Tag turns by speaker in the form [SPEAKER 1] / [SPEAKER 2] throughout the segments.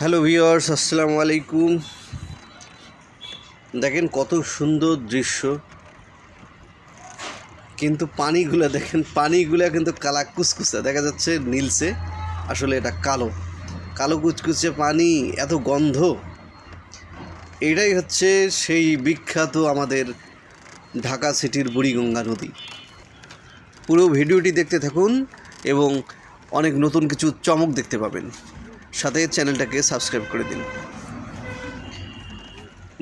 [SPEAKER 1] Hello viewers আসসালামু আলাইকুম। দেখেন কত সুন্দর দৃশ্য। কিন্তু পানিগুলো, দেখেন পানিগুলো কিন্তু কালা কুচকুচে দেখা যাচ্ছে নীলসে আসলে এটা কালো। কালো কুচকুচে পানি, এত গন্ধ। এটাই হচ্ছে সেই বিখ্যাত আমাদের ঢাকা সিটির বুড়িগঙ্গা নদী। পুরো ভিডিওটি দেখতে থাকুন এবং অনেক নতুন কিছু চমক দেখতে পাবেন। সাথে চ্যানেলটাকে সাবস্ক্রাইব করে দিন।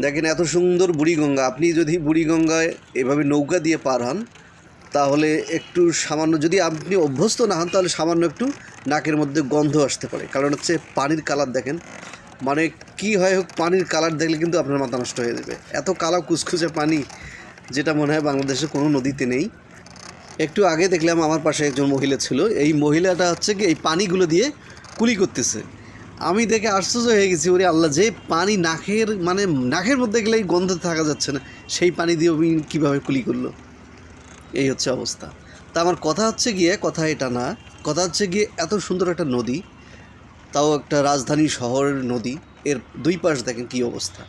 [SPEAKER 1] দেখেন এত সুন্দর বুড়িগঙ্গা আপনি যদি বুড়িগঙ্গায় এভাবে নৌকা দিয়ে পার হন, তাহলে একটু সামান্য, যদি আপনি অভ্যস্ত না হন, তাহলে সামান্য একটু নাকের মধ্যে গন্ধ আসতে পারে। কারণ হচ্ছে পানির কালার দেখেন মানে কি হয় হোক, পানির কালার দেখলে কিন্তু আপনার মাথা নষ্ট হয়ে যাবে। এত কালো কুচকুচে পানি, যেটা মনে হয় বাংলাদেশে কোনো নদীতে নেই। একটু আগে দেখলাম আমার পাশে একজন মহিলা ছিল। এই মহিলাটা হচ্ছে কি, এই পানিগুলো দিয়ে কুলি করতেছে। আমি দেখে আশ্চর্য হয়ে গেছি, ওরে আল্লাহ, যে পানি নাকের মানে নাকের মধ্যে গেলে এই গন্ধ থাকা যাচ্ছে না, সেই পানি দিয়ে উনি কীভাবে কুলি করল? এই হচ্ছে অবস্থা। তা আমার কথা হচ্ছে গিয়ে, কথা এটা না, কথা হচ্ছে গিয়ে এত সুন্দর একটা নদী, তাও একটা রাজধানী শহরের নদী, এর দুই পাশ দেখেন কী অবস্থা।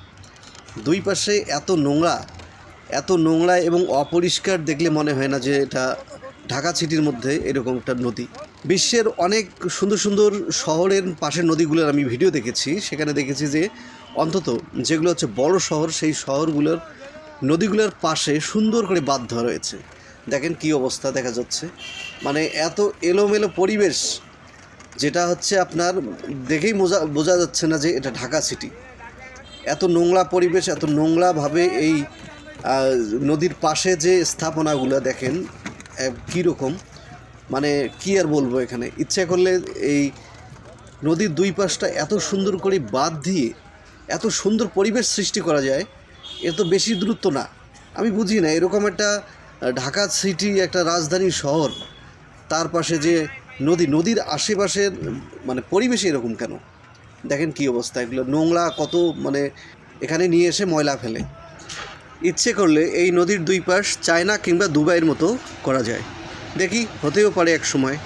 [SPEAKER 1] দুই পাশে এত নোংরা এত নোংরা এবং অপরিষ্কার দেখলে মনে হয় না যে এটা ঢাকা সিটির মধ্যে এরকম একটা নদী। বিশ্বের অনেক সুন্দর সুন্দর শহরের পাশের নদীগুলোর আমি ভিডিও দেখেছি। সেখানে দেখেছি যে অন্তত যেগুলো হচ্ছে বড় শহর, সেই শহরগুলোর নদীগুলোর পাশে সুন্দর করে বাঁধ ধরা রয়েছে। দেখেন কি অবস্থা দেখা যাচ্ছে। মানে এত এলোমেলো পরিবেশ, যেটা হচ্ছে আপনার দেখেই বোঝা বোঝা যাচ্ছে না যে এটা ঢাকা সিটি। এত নোংরা পরিবেশ, এত নোংরাভাবে এই নদীর পাশে যে স্থাপনাগুলো দেখেন কীরকম? মানে কি আর বলব এখানে? ইচ্ছা করলে এই নদীর দুই পাশটা এত সুন্দর করে বাঁধ দিয়ে এত সুন্দর পরিবেশ সৃষ্টি করা যায়, এ তো বেশি দূরত্ব না। আমি বুঝি না, এরকম একটা ঢাকা সিটি একটা রাজধানী শহর, তার পাশে যে নদী, নদীর আশেপাশের মানে পরিবেশ এরকম কেন? দেখেন কি অবস্থা, এগুলো নোংরা কত মানে এখানে নিয়ে এসে ময়লা ফেলে। ইচ্ছে করলে এই নদীর দুই পাশ চায়না কিংবা দুবাইয়ের মতো করা যায়। দেখি, হতেও পারে এক সময়।